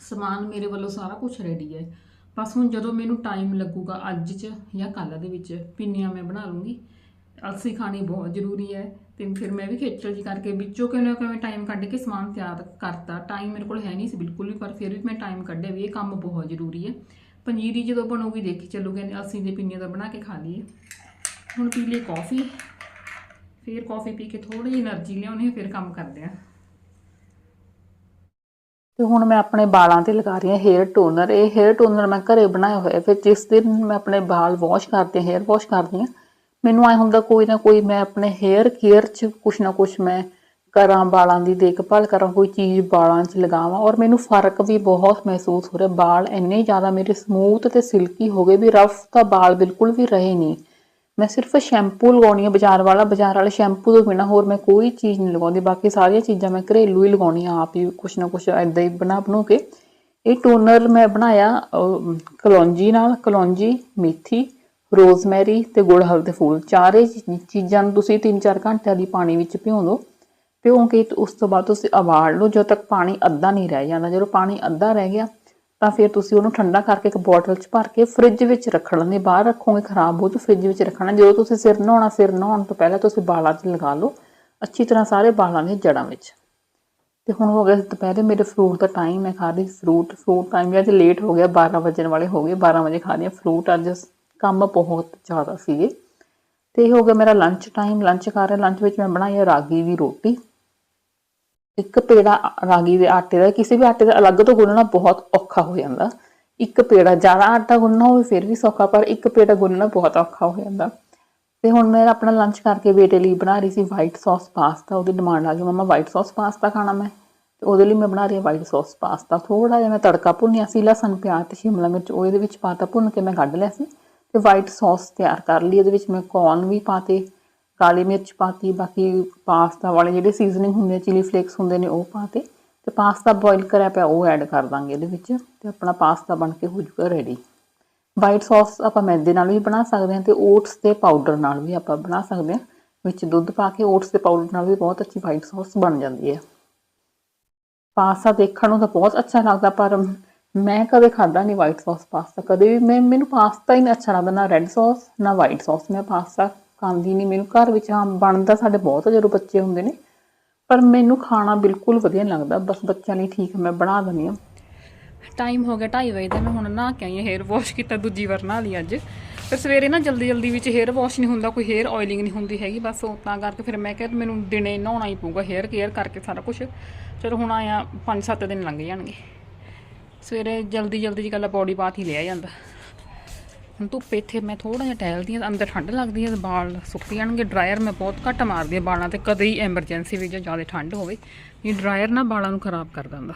A: ਸਮਾਨ ਮੇਰੇ ਵੱਲੋਂ ਸਾਰਾ ਕੁਝ ਰੈਡੀ ਹੈ। ਬਸ ਹੁਣ ਜਦੋਂ ਮੈਨੂੰ ਟਾਈਮ ਲੱਗੂਗਾ ਅੱਜ 'ਚ ਜਾਂ ਕੱਲ ਦੇ ਵਿੱਚ, ਪਿੰਨੀਆਂ ਮੈਂ ਬਣਾ ਲੂੰਗੀ ਅਲਸੀ ਖਾਣੀ ਬਹੁਤ ਜ਼ਰੂਰੀ ਹੈ ਤੇ ਫਿਰ ਮੈਂ ਵੀ ਖੇਚਲ ਜੀ ਕਰਕੇ ਵਿੱਚੋਂ ਕਿਵੇਂ ਕਿਵੇਂ ਟਾਈਮ ਕੱਢ ਕੇ ਸਮਾਨ ਤਿਆਰ ਕਰਤਾ। ਟਾਈਮ ਮੇਰੇ ਕੋਲ ਹੈ ਨਹੀਂ ਸੀ ਬਿਲਕੁਲ ਵੀ, ਪਰ ਫਿਰ ਵੀ ਮੈਂ ਟਾਈਮ ਕੱਢਿਆ ਵੀ ਇਹ ਕੰਮ ਬਹੁਤ ਜ਼ਰੂਰੀ ਹੈ। ਪਨੀਰੀ ਜਦੋਂ ਬਣੂਗੀ ਦੇਖੀ ਚੱਲੂ ਕਹਿੰਦੇ ਅਲਸੀ ਦੇ ਪਿੰਨੀਆਂ ਦਾ ਬਣਾ ਕੇ ਖਾ ਲਈਏ ਹੁਣ ਪੀ ਲਈ ਕਾਫੀ ਫਿਰ ਕਾਫੀ ਪੀ ਕੇ ਥੋੜੀ એનર્ਜੀ ਲਿਆਉਣੀ ਹੈ, ਫਿਰ ਕੰਮ ਕਰਦੇ ਆ
B: ਤੇ ਹੁਣ ਮੈਂ ਆਪਣੇ ਵਾਲਾਂ ਤੇ ਲਗਾ ਰਹੀ ਹਾਂ ਹੇਅਰ ਟੋਨਰ ਇਹ ਹੇਅਰ ਟੋਨਰ ਮੈਂ ਘਰੇ ਬਣਾਇਆ ਹੋਇਆ ਫਿਰ ਜਿਸ ਦਿਨ ਮੈਂ ਆਪਣੇ ਵਾਲ ਵਾਸ਼ ਕਰਦੀ ਹਾਂ ਹੇਅਰ ਵਾਸ਼ ਕਰਦੀ ਹਾਂ, ਮੈਨੂੰ ਐ ਹੁੰਦਾ ਕੋਈ ਨਾ ਕੋਈ ਮੈਂ ਆਪਣੇ ਹੇਅਰ ਕੇਅਰ 'ਚ ਕੁਛ ਨਾ ਕੁਛ ਮੈਂ ਕਰਾਂ ਵਾਲਾਂ ਦੀ ਦੇਖਭਾਲ ਕਰਾਂ, ਕੋਈ ਚੀਜ਼ ਵਾਲਾਂ 'ਚ ਲਗਾਵਾਂ। ਔਰ ਮੈਨੂੰ ਫ਼ਰਕ ਵੀ ਬਹੁਤ ਮਹਿਸੂਸ ਹੋ ਰਿਹਾ। ਵਾਲ ਇੰਨੇ ਜ਼ਿਆਦਾ ਮੇਰੇ ਸਮੂਥ ਤੇ ਸਿਲਕੀ ਹੋ ਗਏ ਵੀ ਰਫ ਤਾਂ ਵਾਲ ਬਿਲਕੁਲ ਵੀ ਰਹੇ ਨਹੀਂ। ਮੈਂ ਸਿਰਫ ਸ਼ੈਂਪੂ ਲਗਾਉਣੀ ਆ ਬਾਜ਼ਾਰ ਵਾਲਾ, ਬਾਜ਼ਾਰ ਵਾਲੇ ਸ਼ੈਂਪੂ ਤੋਂ ਬਿਨਾ ਹੋਰ ਮੈਂ ਕੋਈ ਚੀਜ਼ ਨਹੀਂ ਲਗਾਉਂਦੀ। ਬਾਕੀ ਸਾਰੀਆਂ ਚੀਜ਼ਾਂ ਮੈਂ ਘਰੇਲੂ ਹੀ ਲਗਾਉਣੀ ਆ, ਆਪ ਹੀ ਕੁਛ ਨਾ ਕੁਛ ਐਦਾਂ ਹੀ ਬਣਾ ਬਣੂ ਕੇ। ਇਹ ਟੋਨਰ ਮੈਂ ਬਣਾਇਆ ਕਲੌਂਜੀ ਨਾਲ, ਕਲੌਂਜੀ, ਮੇਥੀ, ਰੋਜ਼ਮੈਰੀ ਤੇ ਗੁੜ, ਹਲਦੀ ਫੂਲ। ਚਾਰੇ ਚੀ- ਚੀਜ਼ਾਂ ਨੂੰ ਤੁਸੀਂ 3-4 ਘੰਟਿਆਂ ਦੀ ਪਾਣੀ ਵਿੱਚ ਭਿਓ ਦਿਓ ਭਿਓ ਕੇ ਉਸ ਤੋਂ ਬਾਅਦ ਤੁਸੀਂ ਉਬਾਲ ਲਓ, ਜਦੋਂ ਤੱਕ ਪਾਣੀ ਅੱਧਾ ਨਹੀਂ ਰਹਿ ਜਾਂਦਾ। ਜਦੋਂ ਪਾਣੀ ਅੱਧਾ ਰਹਿ ਗਿਆ ਤਾਂ ਫਿਰ ਤੁਸੀਂ ਉਹਨੂੰ ਠੰਡਾ ਕਰਕੇ ਇੱਕ ਬੋਟਲ 'ਚ ਭਰ ਕੇ ਫ੍ਰਿਜ ਵਿੱਚ ਰੱਖਣਾ ਨਹੀਂ, ਬਾਹਰ ਰੱਖੋਗੇ ਖਰਾਬ ਹੋ ਜੂ ਫ੍ਰਿਜ ਵਿੱਚ ਰੱਖਣਾ। ਜਦੋਂ ਤੁਸੀਂ ਸਿਰ ਨਹਾਉਣਾ, ਸਿਰ ਨਹਾਉਣ ਤੋਂ ਪਹਿਲਾਂ ਤੁਸੀਂ ਬਾਲਾਂ 'ਚ ਲਗਾ ਲਓ, ਅੱਛੀ ਤਰ੍ਹਾਂ ਸਾਰੇ ਬਾਲਾਂ ਦੀਆਂ ਜੜ੍ਹਾਂ ਵਿੱਚ। ਤੇ ਹੁਣ ਹੋ ਗਿਆ ਦੁਪਹਿਰੇ, ਮੇਰੇ ਫਰੂਟ ਦਾ ਟਾਈਮ ਹੈ ਖਾ ਰਹੀ ਫਰੂਟ ਫਰੂਟ ਟਾਈਮ ਵੀ ਅੱਜ ਲੇਟ ਹੋ ਗਿਆ 12 ਵਜਣ ਵਾਲੇ ਹੋ ਗਏ 12 ਵਜੇ ਖਾ ਰਹੀ ਫਰੂਟ ਅੱਜ ਕੰਮ ਬਹੁਤ ਜ਼ਿਆਦਾ ਸੀਗੇ। ਤੇ ਇਹ ਹੋ ਗਿਆ ਮੇਰਾ ਲੰਚ ਟਾਈਮ ਲੰਚ ਕਰ ਰਿਹਾ ਲੰਚ ਵਿੱਚ ਮੈਂ ਬਣਾਈ ਹੈ ਰਾਗੀ ਦੀ ਰੋਟੀ। ਇੱਕ ਪੇੜਾ ਰਾਗੀ ਦੇ ਆਟੇ ਦਾ, ਕਿਸੇ ਵੀ ਆਟੇ ਦਾ ਅਲੱਗ ਤੋਂ ਗੁੰਨਣਾ ਬਹੁਤ ਔਖਾ ਹੋ ਜਾਂਦਾ। ਇੱਕ ਪੇੜਾ ਜ਼ਿਆਦਾ ਆਟਾ ਗੁੰਨਣਾ ਹੋਵੇ, ਫਿਰ ਵੀ ਸੌਖਾ, ਪਰ ਇੱਕ ਪੇੜਾ ਗੁੰਨਣਾ ਬਹੁਤ ਔਖਾ ਹੋ ਜਾਂਦਾ। ਤੇ ਹੁਣ ਮੈਂ ਆਪਣਾ ਲੰਚ ਕਰਕੇ ਬੇਟੇ ਲਈ ਬਣਾ ਰਹੀ ਸੀ ਵਾਈਟ ਸੌਸ ਪਾਸਤਾ ਉਹਦੀ ਡਿਮਾਂਡ ਆ ਗਈ। ਮਮਾ ਵਾਈਟ ਸੌਸ ਪਾਸਤਾ ਖਾਣਾ ਮੈਂ? ਤੇ ਉਹਦੇ ਲਈ ਮੈਂ ਬਣਾ ਰਹੀ ਹਾਂ ਵਾਈਟ ਸੌਸ ਪਾਸਤਾ ਥੋੜਾ ਜਿਹਾ ਮੈਂ ਤੜਕਾ ਭੁੰਨਿਆ ਸੀ, ਲਸਣ, ਪਿਆਜ਼ ਤੇ ਸ਼ਿਮਲਾ ਮਿਰਚ, ਉਹ ਇਹਦੇ ਵਿੱਚ ਪਾਤਾ ਭੁੰਨ ਕੇ ਮੈਂ ਕੱਢ ਲਿਆ ਸੀ। ਤੇ ਵਾਈਟ ਸੌਸ ਤਿਆਰ ਕਰ ਲਈ ਇਹਦੇ ਵਿੱਚ ਮੈਂ ਕੌਰਨ ਵੀ ਪਾਤੇ। ਕਾਲੀ ਮਿਰਚ ਪਾਤੀ ਬਾਕੀ ਪਾਸਤਾ ਵਾਲੇ ਜਿਹੜੇ ਸੀਜ਼ਨਿੰਗ ਹੁੰਦੇ ਆ ਚਿਲੀ ਫਲੇਕਸ ਹੁੰਦੇ ਨੇ ਉਹ ਪਾਤੇ ਤੇ ਪਾਸਤਾ ਬੋਇਲ ਕਰਿਆ ਪਿਆ, ਉਹ ਐਡ ਕਰ ਦਾਂਗੇ ਇਹਦੇ ਵਿੱਚ ਤੇ ਆਪਣਾ ਪਾਸਤਾ ਬਣ ਕੇ ਹੋ ਜੂਗਾ ਰੈਡੀ ਵਾਈਟ ਸੌਸ ਆਪਾਂ ਮੈਦੇ ਨਾਲ ਵੀ ਬਣਾ ਸਕਦੇ ਹਾਂ ਤੇ ਓਟਸ ਦੇ ਪਾਊਡਰ ਨਾਲ ਵੀ ਆਪਾਂ ਬਣਾ ਸਕਦੇ ਹਾਂ। ਵਿੱਚ ਦੁੱਧ ਪਾ ਕੇ ਓਟਸ ਦੇ ਪਾਊਡਰ ਨਾਲ ਵੀ ਬਹੁਤ ਅੱਛੀ ਵਾਈਟ ਸੌਸ ਬਣ ਜਾਂਦੀ ਹੈ। ਪਾਸਤਾ ਦੇਖਣ ਨੂੰ ਤਾਂ ਬਹੁਤ ਅੱਛਾ ਲੱਗਦਾ, ਪਰ ਮੈਂ ਕਦੇ ਖਾਦਾ ਨਹੀਂ ਵਾਈਟ ਸੌਸ ਪਾਸਤਾ। ਕਦੇ ਵੀ ਮੈਂ, ਮੈਨੂੰ ਪਾਸਤਾ ਹੀ ਨਹੀਂ ਅੱਛਾ ਲੱਗਦਾ, ਨਾ ਰੈੱਡ ਸੌਸ ਨਾ ਵਾਈਟ ਸੌਸ ਮੈਂ ਪਾਸਤਾ ਖਾਂਦੀ ਨਹੀਂ ਮੈਨੂੰ ਘਰ ਵਿੱਚ ਹਾਂ, ਬਣਦਾ ਸਾਡੇ ਬਹੁਤ ਆ ਜਦੋਂ ਬੱਚੇ ਹੁੰਦੇ ਨੇ। ਪਰ ਮੈਨੂੰ ਖਾਣਾ ਬਿਲਕੁਲ ਵਧੀਆ ਨਹੀਂ ਲੱਗਦਾ। ਬਸ ਬੱਚਿਆਂ ਲਈ ਠੀਕ ਮੈਂ ਬਣਾ ਦਿੰਦੀ ਹਾਂ।
A: ਟਾਈਮ ਹੋ ਗਿਆ 2:30 ਵਜੇ ਦਾ, ਮੈਂ ਹੁਣ ਨਹਾ ਕੇ ਆਈ ਹਾਂ ਹੇਅਰ ਵਾਸ਼ ਕੀਤਾ, ਦੂਜੀ ਵਾਰ ਨਹਾ ਲਈ ਅੱਜ। ਫਿਰ ਸਵੇਰੇ ਨਾ ਜਲਦੀ ਜਲਦੀ ਵਿੱਚ ਹੇਅਰ ਵਾਸ਼ ਨਹੀਂ ਹੁੰਦਾ, ਕੋਈ ਹੇਅਰ ਆਇਲਿੰਗ ਨਹੀਂ ਹੁੰਦੀ ਹੈਗੀ, ਬਸ ਉਹ ਤਾਂ ਕਰਕੇ ਫਿਰ ਮੈਂ ਕਿਹਾ ਮੈਨੂੰ ਦਿਨੇ ਨਹਾਉਣਾ ਹੀ ਪਊਗਾ ਹੇਅਰ ਕੇਅਰ ਕਰਕੇ ਸਾਰਾ ਕੁਝ ਚਲੋ ਹੁਣ ਆਇਆ 5-7 ਦਿਨ ਲੰਘ ਜਾਣਗੇ। ਸਵੇਰੇ ਜਲਦੀ ਜਲਦੀ ਜੀ ਗੱਲ ਬੋਡੀ ਬਾਥ ਹੀ ਲਿਆ ਜਾਂਦਾ। ਹੁਣ ਧੁੱਪ ਇੱਥੇ ਮੈਂ ਥੋੜਾ ਜਿਹਾ ਟਹਿਲਦੀ ਹਾਂ ਅੰਦਰ ਠੰਡ ਲੱਗਦੀ ਹੈ ਤੇ ਵਾਲ ਸੁੱਕ ਜਾਣਗੇ, ਡਰਾਇਰ ਮੈਂ ਬਹੁਤ ਘੱਟ ਮਾਰਦੀ ਹਾਂ ਬਾਲਾਂ ਤੇ, ਕਦੇ ਹੀ ਐਮਰਜੈਂਸੀ ਵਿੱਚ ਜ਼ਿਆਦਾ ਠੰਡ ਹੋਵੇ। ਇਹ ਡਰਾਇਰ ਨਾ ਬਾਲਾਂ ਨੂੰ ਖਰਾਬ ਕਰ ਦਿੰਦਾ।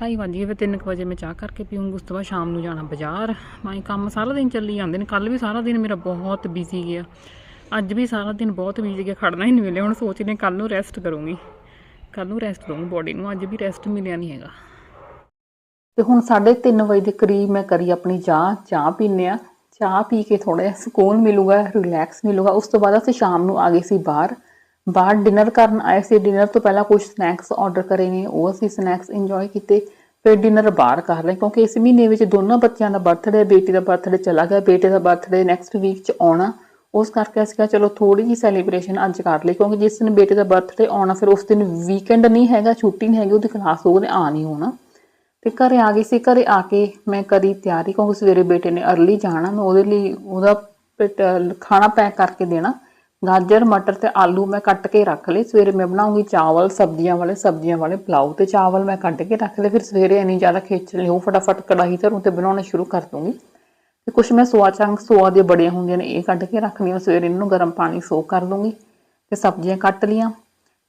A: ਢਾਈ ਵਜੇ ਗਏ ਫਿਰ ਤਿੰਨ ਕੁ ਵਜੇ ਮੈਂ ਚਾਹ ਕਰਕੇ ਪੀਉਂਗੀ ਉਸ ਤੋਂ ਬਾਅਦ ਸ਼ਾਮ ਨੂੰ ਜਾਣਾ ਬਾਜ਼ਾਰ। ਮੈਂ ਕੰਮ ਸਾਰਾ ਦਿਨ ਚੱਲੀ ਜਾਂਦੇ ਨੇ ਕੱਲ ਵੀ ਸਾਰਾ ਦਿਨ ਮੇਰਾ ਬਹੁਤ ਬਿਜ਼ੀ ਗਿਆ। ਅੱਜ ਵੀ ਸਾਰਾ ਦਿਨ ਬਹੁਤ ਬਿਜ਼ੀ ਗਿਆ, ਖੜਨਾ ਹੀ ਨਹੀਂ ਮਿਲਿਆ। ਹੁਣ ਸੋਚ ਰਹੀ ਕੱਲ ਨੂੰ ਰੈਸਟ ਕਰੂੰਗੀ। ਕੱਲ ਨੂੰ ਰੈਸਟ ਦਊਂਗੀ ਬੋਡੀ ਨੂੰ, ਅੱਜ ਵੀ ਰੈਸਟ ਮਿਲਿਆ ਨਹੀਂ ਹੈਗਾ।
B: ਤੇ ਹੁਣ 3:30 ਵਜੇ ਦੇ ਕਰੀਬ ਮੈਂ ਕਰੀ ਆਪਣੀ ਚਾਹ ਚਾਹ ਪੀਨੇ ਆ ਚਾਹ ਪੀ ਕੇ ਥੋੜਾ ਜਿਹਾ ਸਕੂਨ ਮਿਲੂਗਾ ਰਿਲੈਕਸ ਮਿਲੂਗਾ। ਉਸ ਤੋਂ ਬਾਅਦ ਅਸੀਂ ਸ਼ਾਮ ਨੂੰ ਆ ਗਏ ਸੀ ਬਾਹਰ। ਬਾਹਰ ਡਿਨਰ ਕਰਨ ਆਏ ਸੀ। ਡਿਨਰ ਤੋਂ ਪਹਿਲਾਂ ਕੁਝ ਸਨੈਕਸ ਆਰਡਰ ਕਰੇ ਨੇ। ਉਹ ਅਸੀਂ ਸਨੈਕਸ ਇੰਜੋਏ ਕੀਤੇ। ਫਿਰ ਡਿਨਰ ਬਾਹਰ ਕਰ ਲਏ। ਕਿਉਂਕਿ ਇਸ ਮਹੀਨੇ ਵਿੱਚ ਦੋਨਾਂ ਬੱਚਿਆਂ ਦਾ ਬਰਥਡੇ ਬੇਟੀ ਦਾ ਬਰਥਡੇ ਚਲਾ ਗਿਆ। ਬੇਟੇ ਦਾ ਬਰਥਡੇ ਨੈਕਸਟ ਵੀਕ ਚ ਆਉਣਾ। ਉਸ ਕਰਕੇ ਅਸੀਂ ਕਿਹਾ, ਚਲੋ ਥੋੜੀ ਜਿਹੀ ਸੈਲੀਬ੍ਰੇਸ਼ਨ ਅੱਜ ਕਰ ਲਈ ਕਿਉਂਕਿ ਜਿਸ ਦਿਨ ਬੇਟੇ ਦਾ ਬਰਥਡੇ ਆਉਣਾ, ਫਿਰ ਉਸ ਦਿਨ ਵੀਕਐਂਡ ਨਹੀਂ ਹੈਗਾ, ਛੁੱਟੀ ਨਹੀਂ ਹੈਗੀ, ਉਹਦੀ ਕਲਾਸ ਉਹਨੇ ਆ ਨਹੀਂ ਹੋਣਾ। ਤੇ ਘਰੇ ਆ ਗਈ ਸੀ, ਘਰੇ ਆ ਕੇ ਮੈਂ ਕਰੀ ਤਿਆਰੀ, ਕਿਉਂਕਿ ਸਵੇਰੇ ਬੇਟੇ ਨੇ ਅਰਲੀ ਜਾਣਾ ਮੈਂ ਉਹਦੇ ਲਈ ਉਹਦਾ ਪਿਟ- ਖਾਣਾ ਪੈਕ ਕਰਕੇ ਦੇਣਾ। ਗਾਜਰ, ਮਟਰ ਤੇ ਆਲੂ ਮੈਂ ਕੱਟ ਕੇ ਰੱਖ ਲਏ। ਸਵੇਰੇ ਮੈਂ ਬਣਾਉਂਗੀ ਚਾਵਲ, ਸਬਜ਼ੀਆਂ ਵਾਲੇ ਸਬਜ਼ੀਆਂ ਵਾਲੇ ਪਲਾਉ ਤੇ ਚਾਵਲ ਮੈਂ ਕੱਟ ਕੇ ਰੱਖ ਲਏ। ਫਿਰ ਸਵੇਰੇ ਇੰਨੀ ਜ਼ਿਆਦਾ ਖੇਚਲ ਲਈ, ਉਹ ਫਟਾਫਟ ਕੜਾਹੀ ਧਰੂੰ ਤੇ ਬਣਾਉਣਾ ਸ਼ੁਰੂ ਕਰ ਦੂੰਗੀ। ਤੇ ਕੁਛ ਮੈਂ ਸੋਆ ਚੰਗ, ਸੋਆ ਦੀਆਂ ਬੜੀਆਂ ਹੁੰਦੀਆਂ ਨੇ, ਇਹ ਕੱਢ ਕੇ ਰੱਖ ਲਈਆਂ। ਸਵੇਰੇ ਇਹਨੂੰ ਗਰਮ ਪਾਣੀ ਸੋ ਕਰ ਦੂੰਗੀ ਤੇ ਸਬਜ਼ੀਆਂ ਕੱਟ ਲੀਆਂ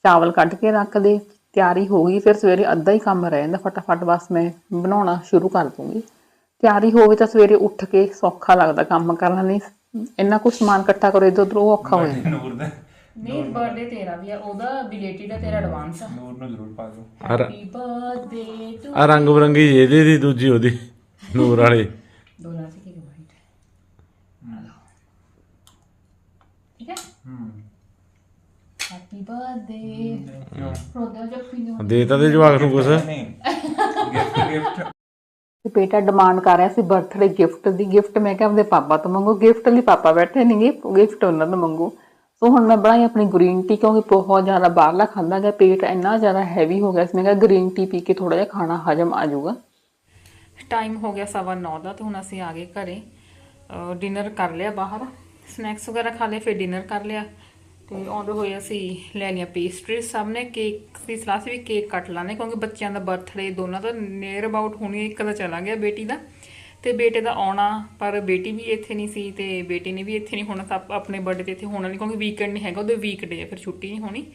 B: ਚਾਵਲ ਕੱਢ ਕੇ ਰੱਖ ਲਏ। ਤਿਆਰੀ ਹੋ ਗਈ ਫਿਰ ਸਵੇਰੇ ਅੱਧਾ ਹੀ ਕੰਮ ਰਹਿ ਜਾਂਦਾ ਫਟਾਫਟ ਬਸ ਮੈਂ ਬਣਾਉਣਾ ਸ਼ੁਰੂ ਕਰ ਦੂੰਗੀ। ਤਿਆਰੀ ਹੋਵੇ ਤਾਂ ਸਵੇਰੇ ਉੱਠ ਕੇ ਸੌਖਾ ਲੱਗਦਾ ਕੰਮ ਕਰਨਾ ਨਹੀਂ ਇੰਨਾ ਕੁ ਸਮਾਨ ਇਕੱਠਾ ਕਰੋ ਇੱਧਰ ਉੱਧਰ ਉਹ ਔਖਾ ਹੋ ਜਾਂਦਾ।
C: ਨੂਰ ਦਾ
A: ਨਹੀਂ ਬਰਥਡੇ ਤੇਰਾ ਵੀ ਆ ਉਹਦਾ ਬਿਲੇਟਡ ਹੈ ਤੇਰਾ ਐਡਵਾਂਸ ਆ।
C: ਨੂਰ ਨੂੰ ਜ਼ਰੂਰ ਪਾ ਦਿਓ।
A: ਹੈਪੀ ਬਰਥਡੇ ਟੂ
D: ਆ ਰੰਗ ਬਰੰਗੀ ਇਹਦੀ ਦੀ ਦੂਜੀ ਉਹਦੀ ਨੂਰ ਵਾਲੀ।
A: ਦੋਨਾਂ ਚ ਕੀ ਵਾਈਟ ਠੀਕ ਹੈ
C: ਹੂੰ
A: ਹੈਪੀ ਬਰਥਡੇ ਰੋਦਾ ਜੱਫੀ ਨੂੰ
D: ਦੇ ਤਾਂ ਦੇ ਜਵਾਕ ਨੂੰ ਕੁਛ।
C: ਨਹੀਂ ਗਿਫਟ
B: ਬੇਟਾ ਡਿਮਾਂਡ ਕਰ ਰਿਹਾ ਸੀ ਬਰਥਡੇ ਗਿਫਟ ਦੀ। ਗਿਫਟ ਮੈਂ ਕਿਹਾ ਆਪਣੇ ਪਾਪਾ ਤੋਂ ਮੰਗੋ। ਗਿਫਟ ਲਈ ਪਾਪਾ ਬੈਠੇ ਨਹੀਂਗੇ ਗਿਫਟ ਉਹਨਾਂ ਤੋਂ ਮੰਗੋ। ਸੋ ਹੁਣ ਮੈਂ ਬਣਾਈ ਆਪਣੀ ਗ੍ਰੀਨ ਟੀ ਕਿਉਂਕਿ ਬਹੁਤ ਜ਼ਿਆਦਾ ਬਾਹਰਲਾ ਖਾਂਦਾ ਗਿਆ ਪੇਟ ਇੰਨਾ ਜ਼ਿਆਦਾ ਹੈਵੀ ਹੋ ਗਿਆ ਸੀ। ਮੈਂ ਕਿਹਾ ਗ੍ਰੀਨ ਟੀ ਪੀ ਕੇ ਥੋੜਾ ਜਿਹਾ ਖਾਣਾ ਹਜਮ ਆ ਜਾਊਗਾ।
A: ਟਾਈਮ ਹੋ ਗਿਆ ਸਵਾ ਨੌ ਦਾ ਤੇ ਹੁਣ ਅਸੀਂ ਆ ਗਏ ਘਰੇ। ਡਿਨਰ ਕਰ ਲਿਆ ਬਾਹਰ। ਸਨੈਕਸ ਵਗੈਰਾ ਖਾ ਲਏ ਫਿਰ ਡਿਨਰ ਕਰ ਲਿਆ। ਤੇ ਆਉਂਦੇ ਹੋਏ ਅਸੀਂ ਲੈ ਲਿਆ ਪੇਸਟਰੀ ਸਭ ਨੇ ਕੇਕ ਦੀ ਸਲਾਹ ਸੀ ਵੀ ਕੇਕ ਕੱਟ ਲਾਣੇ ਕਿਉਂਕਿ ਬੱਚਿਆਂ ਦਾ ਬਰਥਡੇ ਦੋਨਾਂ ਦਾ ਨੀਅਰ ਅਬਾਊਟ ਹੁਣੀ ਇੱਕ ਦਾ ਚਲਾ ਗਿਆ ਬੇਟੀ ਦਾ। ਤੇ ਬੇਟੇ ਦਾ ਆਉਣਾ, ਪਰ ਬੇਟੀ ਵੀ ਇੱਥੇ ਨਹੀਂ ਸੀ ਤੇ ਬੇਟੇ ਨੇ ਵੀ ਇੱਥੇ ਨਹੀਂ ਹੋਣਾ, ਤਾਂ ਆਪਣੇ ਬਰਥਡੇ ਤੇ ਇੱਥੇ ਹੋਣਾ ਨਹੀਂ, ਕਿਉਂਕਿ ਵੀਕਐਂਡ ਨਹੀਂ ਹੈਗਾ, ਉਹਦੇ ਵੀਕਡੇ ਆ, ਫਿਰ ਛੁੱਟੀ ਨਹੀਂ ਹੋਣੀ।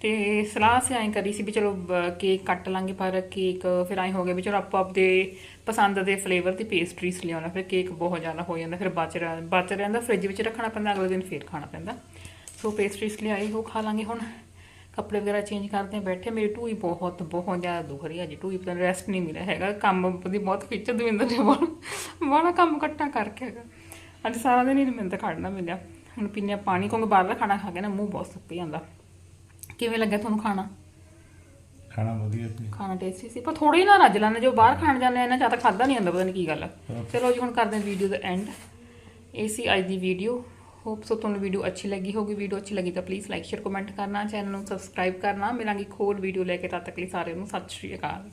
B: ਤੇ ਸਲਾਹ ਸੇ ਐਂ ਕਰੀ ਸੀ ਵੀ ਚਲੋ ਕੇਕ ਕੱਟ ਲਾਂਗੇ, ਪਰ ਕੇਕ ਫਿਰ ਐਂ ਹੋ ਗਿਆ ਵੀ ਚਲੋ ਆਪੋ ਆਪਦੇ ਪਸੰਦ ਦੇ ਫਲੇਵਰ ਦੀ ਪੇਸਟਰੀਜ਼ ਲਿਆਉਣਾ, ਫਿਰ ਕੇਕ ਬਹੁਤ ਜ਼ਿਆਦਾ ਹੋ ਜਾਂਦਾ, ਫਿਰ ਬਚ ਰਿਹਾ, ਬਚ ਰਹਿੰਦਾ ਫ੍ਰਿਜ ਵਿੱਚ ਰੱਖਣਾ ਪੈਂਦਾ, ਅਗਲੇ ਦਿਨ ਫੇਰ ਖਾਣਾ ਪੈਂਦਾ। ਸੋ ਪੇਸਟਰੀਜ਼ ਲਿਆਈ ਉਹ ਖਾ ਲਾਂਗੇ ਹੁਣ। ਕੱਪੜੇ ਵਗੈਰਾ ਚੇਂਜ ਕਰਦੇ ਬੈਠੇ ਮੇਰੀ ਟੂਈ ਬਹੁਤ ਬਹੁਤ ਜ਼ਿਆਦਾ ਦੁਖ ਰਹੀ ਹੈ ਜੀ। ਟੂਈ ਪਤਾ ਰੈਸਟ ਨਹੀਂ ਮਿਲਿਆ ਹੈਗਾ। ਕੰਮ ਦੀ ਬਹੁਤ ਖਿੱਚ ਦਵਿੰਦਰ ਨੇ ਬਹੁਤ ਬੜਾ ਕੰਮ ਕੱਟਾ ਕਰਕੇ ਹੈਗਾ। ਅੱਜ ਸਾਰਾ ਦਿਨ ਹੀ ਮੈਨੂੰ ਤਾਂ ਖੜਨਾ ਮਿਲਿਆ। ਹੁਣ ਪੀਨੇ ਪਾਣੀ ਕਿਉਂਕਿ ਬਾਹਰਲਾ ਖਾਣਾ ਖਾ ਕੇ ਨਾ ਮੂੰਹ ਬਹੁਤ ਸੁੱਕ ਜਾਂਦਾ। ਕਿਵੇਂ ਲੱਗਿਆ ਤੁਹਾਨੂੰ ਖਾਣਾ?
D: ਖਾਣਾ ਵਧੀਆ ਸੀ।
B: ਖਾਣਾ ਟੇਸਟੀ ਸੀ। ਪਰ ਥੋੜਾ ਨਾ ਰੱਜ ਲੈਣਾ ਜੋ ਬਾਹਰ ਖਾਣ ਜਾਂਦੇ ਆ ਇਹਨਾਂ ਚਾਹ ਤਾਂ ਖਾਦਾ ਨਹੀਂ ਜਾਂਦਾ ਪਤਾ ਨਹੀਂ ਕੀ ਗੱਲ। ਚਲੋ ਜੀ ਹੁਣ ਕਰਦੇ ਹਾਂ ਵੀਡੀਓ ਦਾ ਐਂਡ ਇਹ ਸੀ ਅੱਜ ਦੀ ਵੀਡੀਓ ਹੋਪ ਸੋ ਤੁਹਾਨੂੰ ਵੀਡੀਓ ਅੱਛੀ ਲੱਗੀ ਹੋਗੀ ਵੀਡੀਓ ਅੱਛੀ ਲੱਗੀ ਤਾਂ ਪਲੀਜ਼ ਲਾਈਕ ਸ਼ੇਅਰ ਕਮੈਂਟ ਕਰਨਾ। ਚੈਨਲ ਨੂੰ ਸਬਸਕ੍ਰਾਈਬ ਕਰਨਾ। ਮਿਲਾਂਗੇ ਇੱਕ ਹੋਰ ਵੀਡੀਓ ਲੈ ਕੇ। ਤਦ ਤੱਕ ਲਈ ਸਾਰਿਆਂ ਨੂੰ ਸਤਿ ਸ਼੍ਰੀ ਅਕਾਲ।